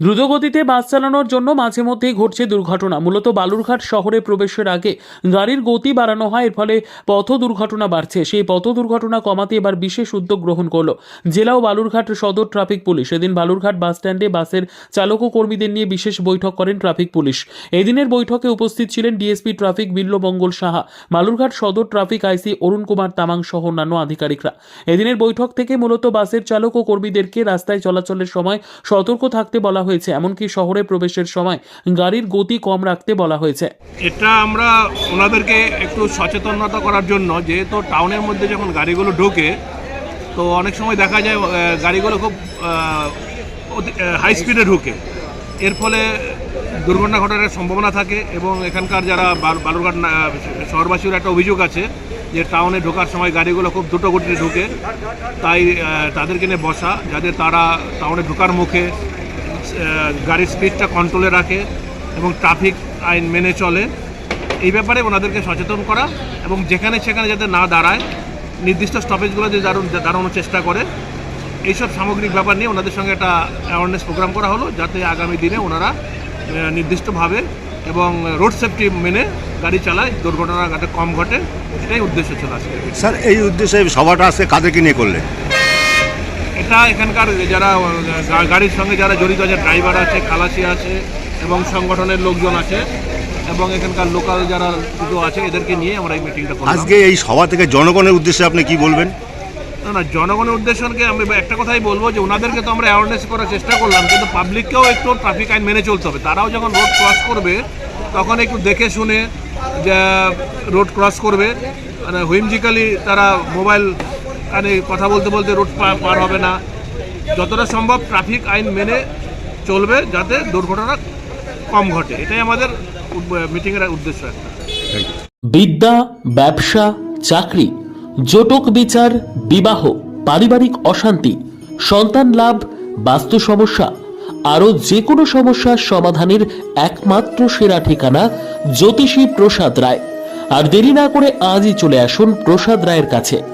দ্রুতগতিতে বাস চালানোর জন্য মাঝে মধ্যেই ঘটছে দুর্ঘটনা। মূলত বালুরঘাট শহরে প্রবেশের আগে গাড়ির গতি বাড়ানো হয়, এর ফলে পথ দুর্ঘটনা বাড়ছে। সেই পথ দুর্ঘটনা কমাতে এবার বিশেষ উদ্যোগ গ্রহণ করল জেলা ও বালুরঘাট সদর ট্রাফিক পুলিশ। এদিন বালুরঘাট বাস স্ট্যান্ডে বাসের চালক ও কর্মীদের নিয়ে বিশেষ বৈঠক করেন ট্রাফিক পুলিশ। এদিনের বৈঠকে উপস্থিত ছিলেন ডিএসপি ট্রাফিক বিল্লমঙ্গল সাহা, বালুরঘাট সদর ট্রাফিক আইসি অরুণ কুমার তামাং সহ অন্যান্য আধিকারিকরা। এদিনের বৈঠক থেকে মূলত বাসের চালক ও কর্মীদেরকে রাস্তায় চলাচলের সময় সতর্ক থাকতে বলা হয়েছে, এমনকি শহরে প্রবেশের সময় গাড়ির গতি কম রাখতে বলা হয়েছে। এটা আমরা ওনাদেরকে একটু সচেতনতা করার জন্য, যেহেতু টাউনের মধ্যে যখন গাড়িগুলো ঢোকে, তো অনেক সময় দেখা যায় গাড়িগুলো খুব হাই স্পিডে ঢোকে। এর ফলে দুর্ঘটনা ঘটার সম্ভাবনা থাকে এবং এখানকার যারা বাল- বালুরঘাট শহরবাসীর একটা অভিযোগ আছে যে টাউনে ঢোকার সময় গাড়িগুলো খুব দ্রুত গতিতে ঢোকে। তাই তাদেরকে নিয়ে বসা, যাতে তারা টাউনে ঢোকার মুখে গাড়ির স্পিডটা কন্ট্রোলে রাখে এবং ট্রাফিক আইন মেনে চলে। এই ব্যাপারে ওনাদেরকে সচেতন করা এবং যেখানে সেখানে যাতে না দাঁড়ায়, নির্দিষ্ট স্টপেজগুলো যে দাঁড়ান দাঁড়ানোর চেষ্টা করে, এইসব সামগ্রিক ব্যাপার নিয়ে ওনাদের সঙ্গে একটা অ্যাওয়ারনেস প্রোগ্রাম করা হলো, যাতে আগামী দিনে ওনারা নির্দিষ্টভাবে এবং রোড সেফটি মেনে গাড়ি চালায়, দুর্ঘটনা কম ঘটে, এটাই উদ্দেশ্য ছিল আজকে স্যার, এই উদ্দেশ্যে সভাটা আজকে কাদেরকে নিয়ে করলেন? এটা এখানকার যারা গাড়ির সঙ্গে যারা জড়িত আছে ড্রাইভার আছে খালাসি আছে এবং সংগঠনের লোকজন আছে এবং এখানকার লোকাল যারা কিছু আছে এদেরকে নিয়ে আমরা এই মিটিংটা করলাম। আজকে এই সভা থেকে জনগণের উদ্দেশ্যে আপনি কি বলবেন? না না জনগণের উদ্দেশ্যকে আমি একটা কথাই বলব যে ওনাদেরকে তো আমরা অ্যাওয়ারনেস করার চেষ্টা করলাম কিন্তু পাবলিককেও একটু ট্রাফিক আইন মেনে চলতে হবে। তারাও যখন রোড ক্রস করবে তখন একটু দেখে শুনে যে রোড ক্রস করবে। মানে হুইমজিক্যালি তারা মোবাইল কানে কথা বলতে বলতে রোড পার হবে না। যতটা সম্ভব ট্রাফিক আইন মেনে চলবে যাতে দুর্ঘটনা কম ঘটে। এটাই আমাদের মিটিংয়ের উদ্দেশ্য একটা। বিদ্যা, ব্যবসা, চাকরি, জটক বিচার, বিবাহ, পারিবারিক অশান্তি, সন্তান লাভ, বাস্তু সমস্যা, আরও যে কোনো সমস্যার সমাধানের একমাত্র সেরা ঠিকানা জ্যোতিষী প্রসাদ রায়। আর দেরি না করে আজই চলে আসুন প্রসাদ রায়ের কাছে।